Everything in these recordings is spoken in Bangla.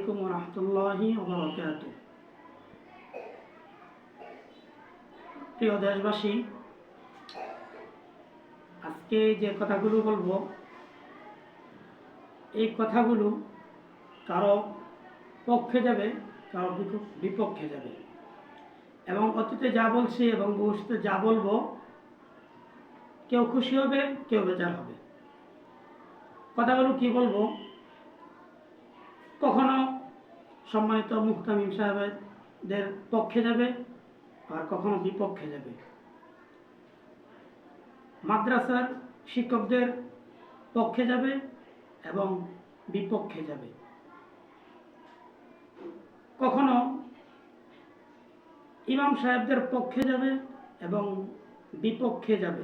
আলাইকুম রহমতুল্লাহি ওবরাকাত প্রিয় দেশবাসী, আজকে যে কথাগুলো বলব, এই কথাগুলো কারও পক্ষে যাবে, কারও বিপ- বিপক্ষে যাবে। এবং অতীতে যা বলছি এবং ভবিষ্যতে যা বলব, কেউ খুশি হবে, কেউ বেজার হবে। কথাগুলো কি বলব? কখনো সম্মানিত মুহতামিম সাহেবদের পক্ষে যাবে আর কখনো বিপক্ষে যাবে। মাদ্রাসার শিক্ষকদের পক্ষে যাবে এবং বিপক্ষে যাবে। কখনো ইমাম সাহেবদের পক্ষে যাবে এবং বিপক্ষে যাবে।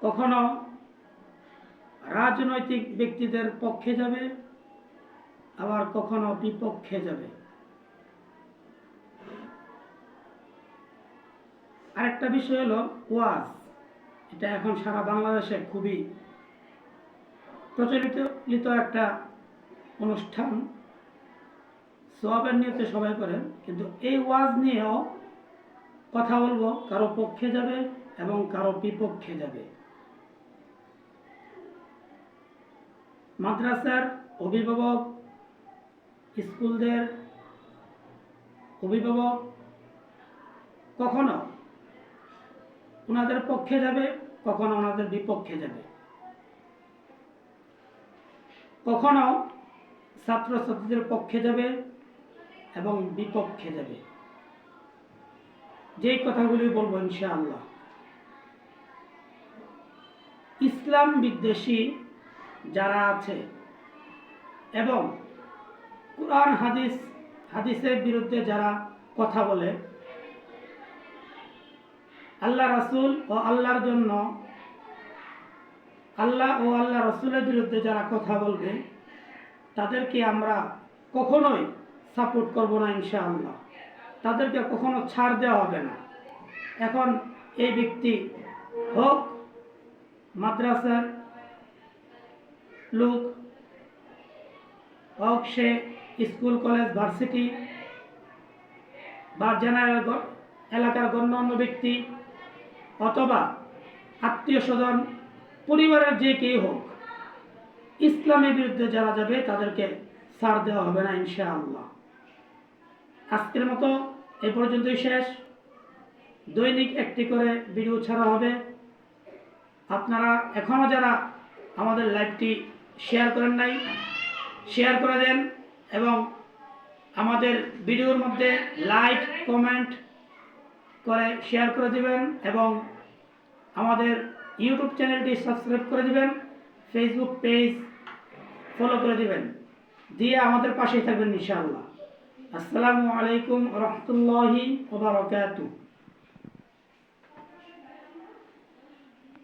কখনো রাজনৈতিক ব্যক্তিদের পক্ষে যাবে, আবার কখনো বিপক্ষে যাবে। আরেকটা বিষয় হলো ওয়াজ। এটা এখন সারা বাংলাদেশে খুবই প্রচলিত একটা অনুষ্ঠান। সোয়াবের নিয়তে সবাই করেন, কিন্তু এই ওয়াজ নিয়েও কথা বলব, কারও পক্ষে যাবে এবং কারও বিপক্ষে যাবে। মাদ্রাসার অভিভাবক, স্কুলদের অভিভাবক, কখনো ওনাদের পক্ষে যাবে, কখনো ওনাদের বিপক্ষে যাবে। কখনো ছাত্রছাত্রীদের পক্ষে যাবে এবং বিপক্ষে যাবে। যেই কথাগুলি বলব ইনশাআল্লাহ। ইসলাম বিদ্বেষী যারা আছে। এবং কোরআন, হাদিস, হাদিসের বিরুদ্ধে যারা কথা বলে, আল্লাহ রাসূল ও আল্লাহর জন্য আল্লাহ ও আল্লাহ রসুলের বিরুদ্ধে যারা কথা বলবে, তাদেরকে আমরা কখনোই সাপোর্ট করব না ইনশাআল্লাহ। তাদেরকে কখনো ছাড় দেওয়া হবে না। এখন এই ব্যক্তি হোক মাদ্রাসার লোক হোক সে স্কুল, কলেজ, ভার্সিটি বা জেনারেল এলাকার গণ্যমান্য ব্যক্তি অথবা আত্মীয় স্বজন, পরিবারের যে কেউ হোক, ইসলামের বিরুদ্ধে যারা যাবে তাদেরকে ছাড় দেওয়া হবে না, ইনশাআল্লাহ। আজকের মতো এই পর্যন্তই শেষ। দৈনিক একটি করে ভিডিও ছাড়া হবে। আপনারা এখনও যারা আমাদের লাইভটি শেয়ার করেন নাই শেয়ার করে দেন এবং আমাদের ভিডিওর মধ্যে লাইক কমেন্ট করে শেয়ার করে দিবেন এবং আমাদের ইউটিউব চ্যানেলটি সাবস্ক্রাইব করে দিবেন ফেসবুক পেজ ফলো করে দিবেন। দিয়ে আমাদের পাশেই থাকবেন ইনশাআল্লাহ। আসসালামু আলাইকুম রহমতুল্লাহি ওবরাকাতুহ